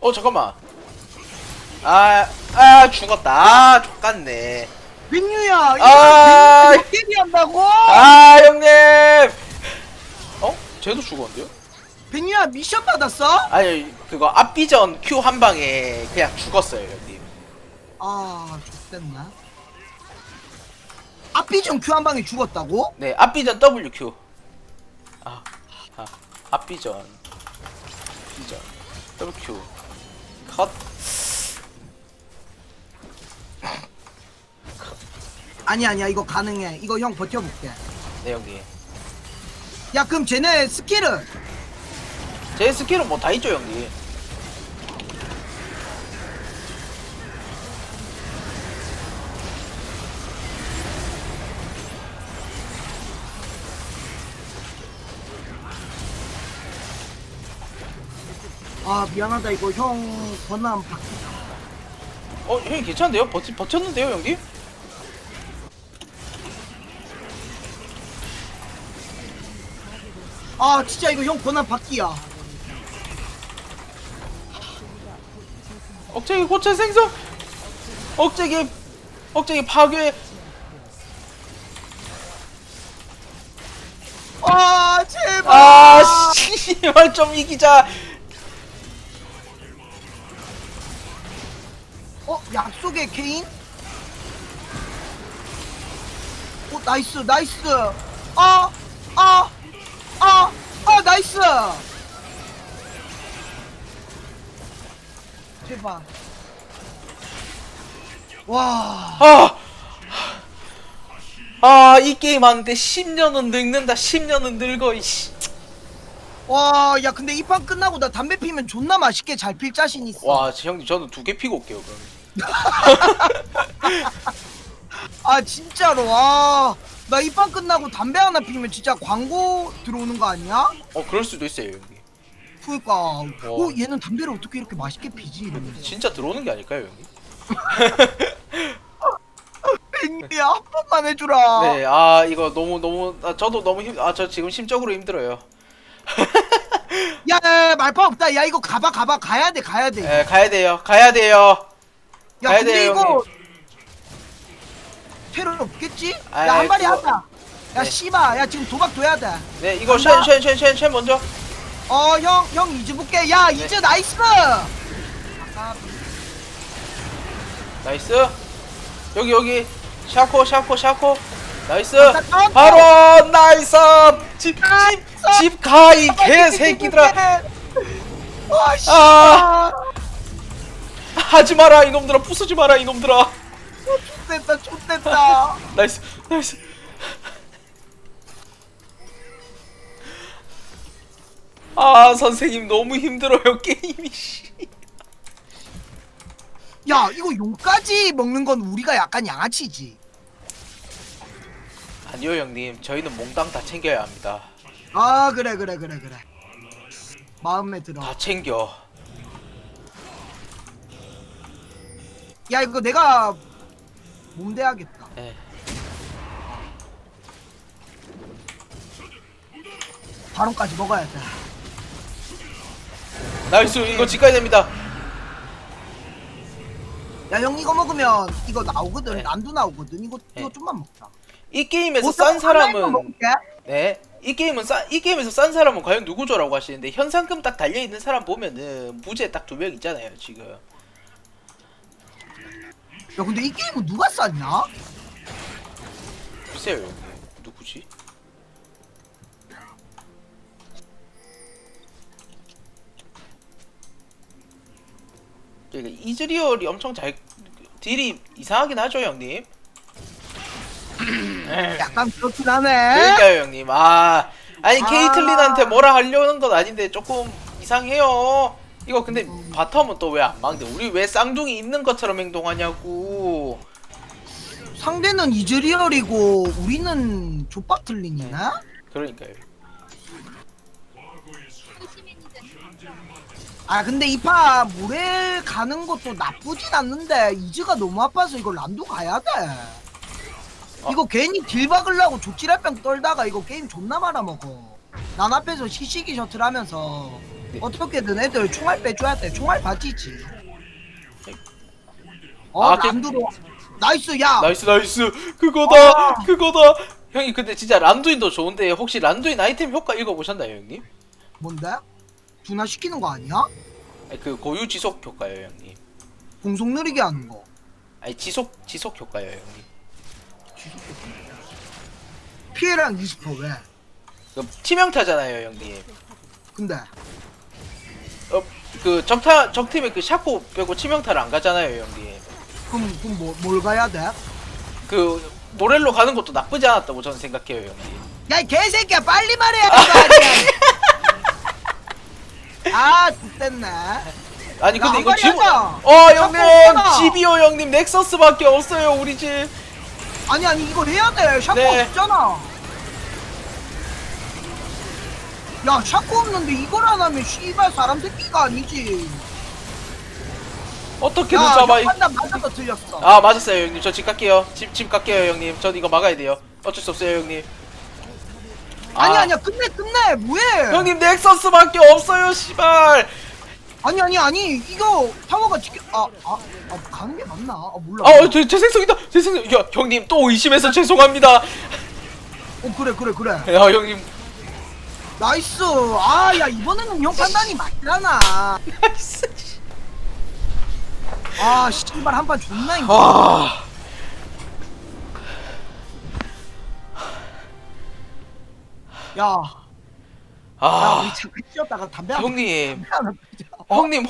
어 잠깐만 아아 죽었다 아 족같네 이거 아. 게임이 한다고? 아 형님 어? 쟤도 죽었는데요? 민유야 미션 받았어? 아니 그거 앞비전 Q 한 방에 그냥 죽었어요 형님 아 좋댔나? 앞비전 큐한 방에 죽었다고? 네 앞비전 WQ 아, 아 앞비전 비전 WQ 컷. 아니 아니야. 이거 가능해. 이거 형 버텨볼게. 네 형님 야 그럼 쟤네 스킬은? 제 스킬은 뭐 다 있죠 형님 아 미안하다 이거 형 권한 받 어 형님 괜찮은데요? 버, 버텼는데요 형님? 아 진짜 이거 형 권한 받기야. 억제기 고체 생성! 억제기 억제기 파괴! 아 제발! 아 씨발 좀 이기자 약속의 케인? 오 나이스 나이스 아아아 아 아, 아, 나이스 제발 와 아! 아, 이 게임 하는데 10년은 늙는다, 10년은 늙어, 이씨. 와, 야, 근데 이 판 끝나고 나 담배 피면 존나 맛있게 잘 필 자신 있어. 와, 제 형님, 저는 두 개 피고 올게요, 그럼. 아, 진짜로, 와. 나이판 끝나고 담배 하나 피면 진짜 광고 들어오는 거 아니야? 어, 그럴 수도 있어요, 형님. 그니까, 어, 얘는 담배를 어떻게 이렇게 맛있게 피지? 이러면서. 진짜 들어오는 게 아닐까요, 형님? 야, 한 번만 해주라. 네, 아, 이거 너무, 너무, 아, 저도 너무 힘, 아, 저 지금 심적으로 힘들어요. 야, 말파 없다. 야, 이거 가봐, 가봐. 가야 돼, 가야 돼. 예, 가야 돼요, 가야 돼요. 야, 가야 근데 돼요, 이거. 테러 없겠지? 아이, 야, 한 마리 그거- 하자. 야, 네. 씨발. 야, 지금 도박 둬야 돼. 네, 이거. 쉔, 쉔, 쉔, 쉔, 쉔 먼저. 어, 형, 형 이즈 볼게. 야, 네. 이즈 나이스. 나이스. 여기, 여기. 샤코, 샤코, 샤코. 나이스. 바로, 나이스. 집, 집, 나이스. 집 가, 이 개새끼들아. 와, 씨. 아. 하지 마라, 이놈들아. 부수지 마라, 이놈들아. 됐다, 좋됐다. 나이스, 나이스. 아, 선생님 너무 힘들어요, 게임이. 씨. 야, 이거 용까지 먹는 건 우리가 약간 양아치지. 아니요, 형님. 저희는 몽땅 다 챙겨야 합니다. 아, 그래, 그래, 그래, 그래. 마음에 들어. 다 챙겨. 야, 이거 내가 몸대야겠다. 예. 바론까지 먹어야 돼. 나이스, 이거 집가야 됩니다. 야, 형 이거 먹으면 이거 나오거든. 네. 난도 나오거든. 이거 이거 네. 좀만 먹자. 이 게임에서 뭐, 싼 사람은. 네. 이 게임은 싸, 이 게임에서 싼 사람은 과연 누구죠라고 하시는데 현상금 딱 달려 있는 사람 보면은 무죄 딱 두 명 있잖아요, 지금. 야, 근데 이 게임은 누가 쌌냐? 글쎄요. 누구지? 그러니까 이즈리얼이 엄청 잘 딜이 이상하긴 하죠, 형님. 약간 그렇긴 하네. 그러니까요, 형님. 아, 아니 아. 케이틀린한테 뭐라 하려는 건 아닌데 조금 이상해요. 이거 근데 바텀은 또 왜 안 막는데? 우리 왜 쌍둥이 있는 것처럼 행동하냐고. 상대는 이즈리얼이고 우리는 족박틀린이네. 그러니까요. 아 근데 이파 모래 가는 것도 나쁘진 않는데 이즈가 너무 아파서 이거 란도 가야 돼. 어. 이거 괜히 딜 박으려고 족지랄병 떨다가 이거 게임 존나 말아먹어. 난 앞에서 시시기 셔틀 하면서 어떻게든 애들 총알 빼줘야 돼. 총알 바지지. 어 아, 그- 남두로. 나이스 야! 나이스 나이스. 그거다 아. 그거다. 형님 근데 진짜 란두인도 좋은데 혹시 란두인 아이템 효과 읽어보셨나요 형님? 뭔데? 분화시키는 거 아니야? 아니, 그 고유 지속 효과예요 형님. 공속 느리게 하는 거. 아니 지속 지속 효과예요 형님. 피해량 20% 왜? 그 치명타잖아요 형님. 근데 어, 그 적타 적팀에 그 샤코 빼고 치명타를 안 가잖아요 형님 그럼 그럼 뭐, 뭘 가야 돼? 그 모렐로 가는 것도 나쁘지 않았다고 저는 생각해요 형님 야이 개새끼야 빨리 말해야 될거 아니야 아 X됐네 아니 야, 근데 한 이거 마리 집 하자. 어 형님. 집이요 형님 넥서스밖에 없어요 우리 집 아니 아니 이거 해야 돼 샤코 네. 없잖아 야 샤코 없는데 이걸 안 하면 씨발 사람 새끼가 아니지. 어떻게든 야 잡아. 판단 맞아서 틀렸어. 아 맞았어요 형님. 저집 갈게요. 집집 갈게요 형님. 전 이거 막아야 돼요. 어쩔 수 없어요 형님. 아니 아, 아니야. 끝내 끝내. 뭐해? 형님 넥서스밖에 없어요 씨발. 아니 아니 아니. 이거 타워가 지켜 아아 아, 아, 가는 게 맞나? 아 몰라. 아제 제 생성이다. 제 생성 야 형님 또 의심해서 죄송합니다. 어 그래 그래 그래. 야 형님 나이스. 아 야 이번에는 형 판단이 맞잖아. 나이스. 아 씨발 한 판 존나 힘들어. 아. 야, 야 아, 우리 잠깐 쉬었다가 담배 한 형님. 담배 하나 피자. 형님